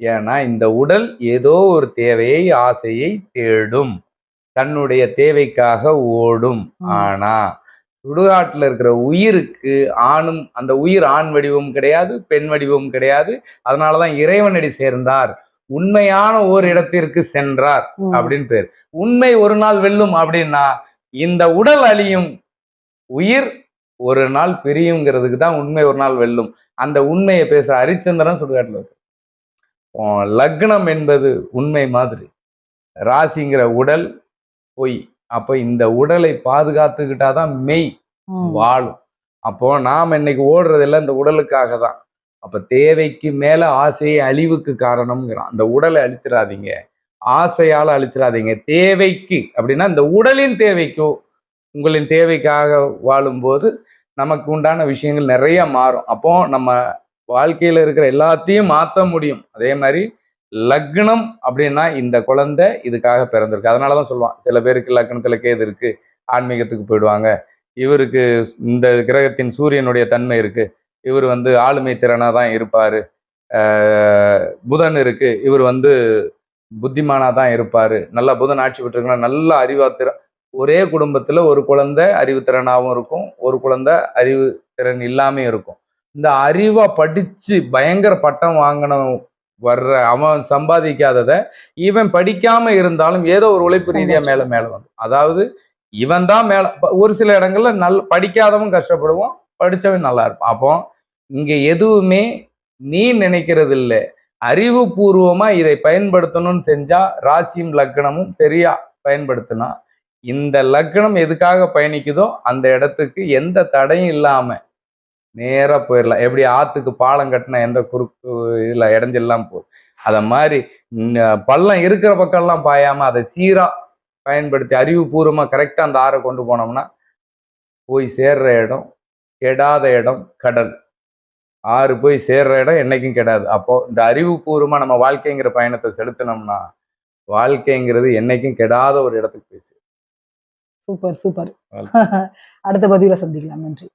ஏன்னா இந்த உடல் ஏதோ ஒரு தேவையை ஆசையை தேடும். தன்னுடைய தேவைக்காக ஓடும். ஆனா சுடுகாட்டுல இருக்கிற உயிருக்கு ஆணும் அந்த உயிர் ஆண் வடிவம் கிடையாது பெண் வடிவம் கிடையாது. அதனாலதான் இறைவனடி சேர்ந்தார். உண்மையான ஓர் இடத்திற்கு சென்றார். அப்படின்னு பேர். உண்மை ஒரு நாள் வெல்லும் அப்படின்னா இந்த உடல் அழியும் உயிர் ஒரு நாள் பிரியுங்கிறதுக்கு தான் உண்மை ஒரு நாள் வெல்லும். அந்த உண்மையை பேசுற ஹரிச்சந்திரன் சுடுகாட்டுல வச்சு லக்னம் என்பது உண்மை மாதிரி. ராசிங்கிற உடல் பொய். அப்ப இந்த உடலை பாதுகாத்துக்கிட்டாதான் மெய் ம். வாழும். அப்போ நாம் இன்னைக்கு ஓடுறதெல்லாம் இந்த உடலுக்காக தான். அப்ப தேவைக்கு மேல ஆசையை அழிவுக்கு காரணம்ங்கிறான். அந்த உடலை அழிச்சிடாதீங்க. ஆசையால அழிச்சிடாதீங்க. தேவைக்கு அப்படின்னா இந்த உடலின் தேவைக்கோ உங்களின் தேவைக்காக வாழும்போது நமக்கு உண்டான விஷயங்கள் நிறைய மாறும். அப்போ நம்ம வாழ்க்கையில் இருக்கிற எல்லாத்தையும் மாற்ற முடியும். அதே மாதிரி லக்னம் அப்படின்னா இந்த குழந்தை இதுக்காக பிறந்திருக்கு. அதனாலதான் சொல்லுவான் சில பேருக்கு லக்னத்தில் கேது இருக்கு ஆன்மீகத்துக்கு போயிடுவாங்க. இவருக்கு இந்த கிரகத்தின் சூரியனுடைய தன்மை இருக்கு. இவர் வந்து ஆளுமை திறனாக தான் இருப்பார் புதன் இருக்கு. இவர் வந்து புத்திமானாக தான் இருப்பார். நல்லா புதன் ஆட்சி பெற்றிருக்கணும் நல்ல அறிவாத்திறன் ஒரே குடும்பத்தில் ஒரு குழந்தை அறிவுத்திறனாகவும் இருக்கும் ஒரு குழந்தை அறிவு திறன் இல்லாமையும் இருக்கும். இந்த அறிவாக படித்து பயங்கர பட்டம் வாங்கின வர்ற அவன் சம்பாதிக்காதத இவன் படிக்காம இருந்தாலும் ஏதோ ஒரு உழைப்பு ரீதியா மேல மேல வந்து அதாவது இவன் தான் மேல ஒரு சில இடங்கள்ல நல் படிக்காதவன் கஷ்டப்படுவான் படிச்சவன் நல்லா இருப்பான். அப்போ இங்க எதுவுமே நீ நினைக்கிறது இல்லை அறிவுபூர்வமா இதை பயன்படுத்தணும்னு செஞ்சா ராசியும் லக்னமும் சரியா பயன்படுத்தினா இந்த லக்னம் எதுக்காக பயணிக்குதோ அந்த இடத்துக்கு எந்த தடையும் இல்லாம நேரா போயிடலாம் எப்படி ஆத்துக்கு பாலம் கட்டினா எந்த குறுக்கு இதுல இடைஞ்செல்லாம் போகுது அத மாதிரி பள்ளம் இருக்கிற பக்கம்லாம் பாயாம அதை சீரா பயன்படுத்தி அறிவுபூர்வமா கரெக்டா அந்த ஆறை கொண்டு போனோம்னா போய் சேர்ற இடம் கெடாத இடம் கடல். ஆறு போய் சேர்ற இடம் என்னைக்கும் கெடாது. அப்போ இந்த அறிவுபூர்வமா நம்ம வாழ்க்கைங்கிற பயணத்தை செலுத்தினோம்னா வாழ்க்கைங்கிறது என்னைக்கும் கெடாத ஒரு இடத்துக்கு போய் சேரும். Super super. அடுத்த பதிவுல சந்திக்கலாம். நன்றி.